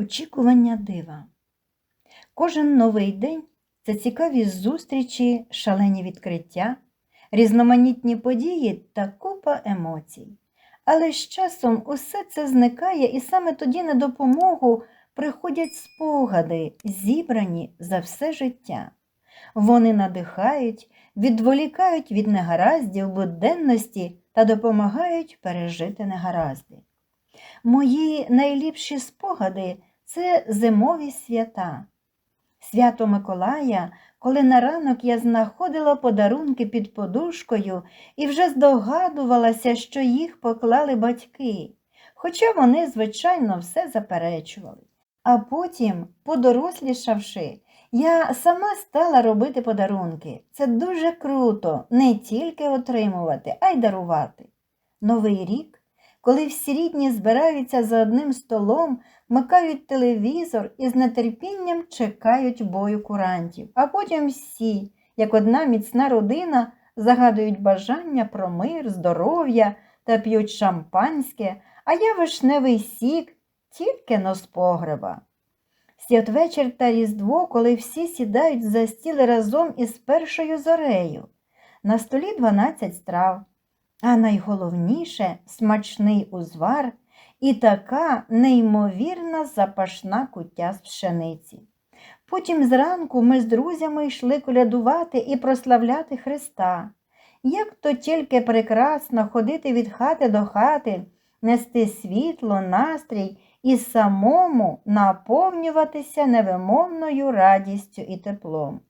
Очікування дива. Кожен новий день це цікаві зустрічі, шалені відкриття, різноманітні події та купа емоцій. Але з часом усе це зникає, і саме тоді на допомогу приходять спогади, зібрані за все життя. Вони надихають, відволікають від негараздів буденності та допомагають пережити негаразди. Мої найліпші спогади це зимові свята. Свято Миколая, коли на ранок я знаходила подарунки під подушкою і вже здогадувалася, що їх поклали батьки, хоча вони, звичайно, все заперечували. А потім, подорослішавши, я сама стала робити подарунки. Це дуже круто не тільки отримувати, а й дарувати. Новий рік, коли всі рідні збираються за одним столом, вмикають телевізор і з нетерпінням чекають бою курантів. А потім всі, як одна міцна родина, загадують бажання про мир, здоров'я та п'ють шампанське, а я вишневий сік, тільки но з погреба. Святвечір та Різдво, коли всі сідають за стіл разом із першою зорею. На столі 12 страв, а найголовніше смачний узвар і така неймовірна запашна куття з пшениці. Потім зранку ми з друзями йшли колядувати і прославляти Христа. Як то тільки прекрасно ходити від хати до хати, нести світло, настрій і самому наповнюватися невимовною радістю і теплом.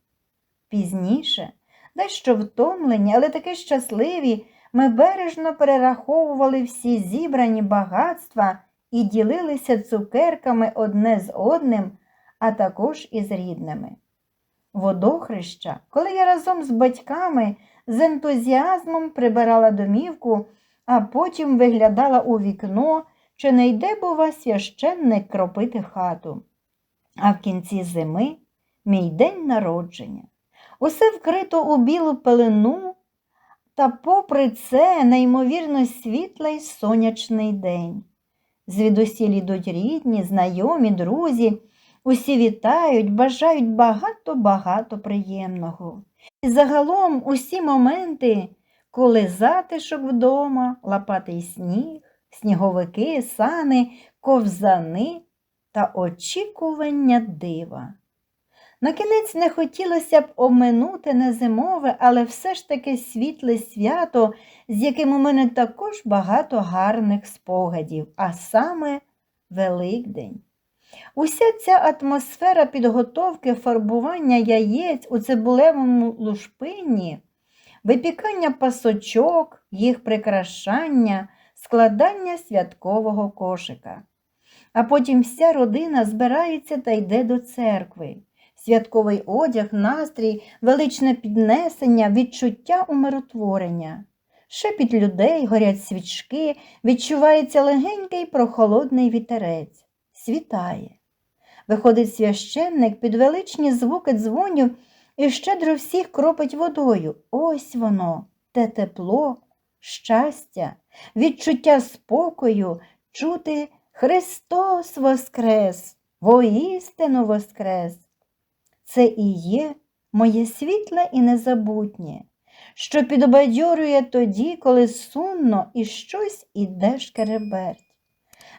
Пізніше, дещо втомлені, але таки щасливі, ми бережно перераховували всі зібрані багатства і ділилися цукерками одне з одним, а також із рідними. Водохреща, коли я разом з батьками з ентузіазмом прибирала домівку, а потім виглядала у вікно, чи не йде, бува, священник кропити хату. А в кінці зими мій день народження. Усе вкрито у білу пелену, та попри це неймовірно світлий сонячний день. Звідусіль ідуть рідні, знайомі, друзі, усі вітають, бажають багато-багато приємного. І загалом усі моменти, коли затишок вдома, лопатий сніг, сніговики, сани, ковзани та очікування дива. Накінець не хотілося б оминути незимове, але все ж таки світле свято, з яким у мене також багато гарних спогадів, а саме Великдень. Уся ця атмосфера підготовки фарбування яєць у цибулевому лушпинні, випікання пасочок, їх прикрашання, складання святкового кошика. А потім вся родина збирається та йде до церкви. Святковий одяг, настрій, величне піднесення, відчуття умиротворення. Шепіт людей, горять свічки, відчувається легенький прохолодний вітерець. Світає. Виходить священник під величні звуки дзвонів і щедро всіх кропить водою. Ось воно, те тепло, щастя, відчуття спокою, чути Христос Воскрес, воістину Воскрес. Це і є моє світле і незабутнє, що підбадьорює тоді, коли сумно і щось іде шкереберть.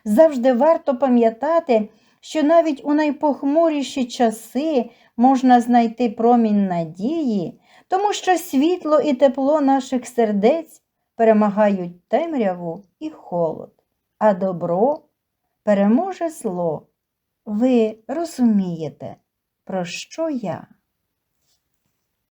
Завжди варто пам'ятати, що навіть у найпохмуріші часи можна знайти промінь надії, тому що світло і тепло наших сердець перемагають темряву і холод, а добро переможе зло. Ви розумієте, про що я?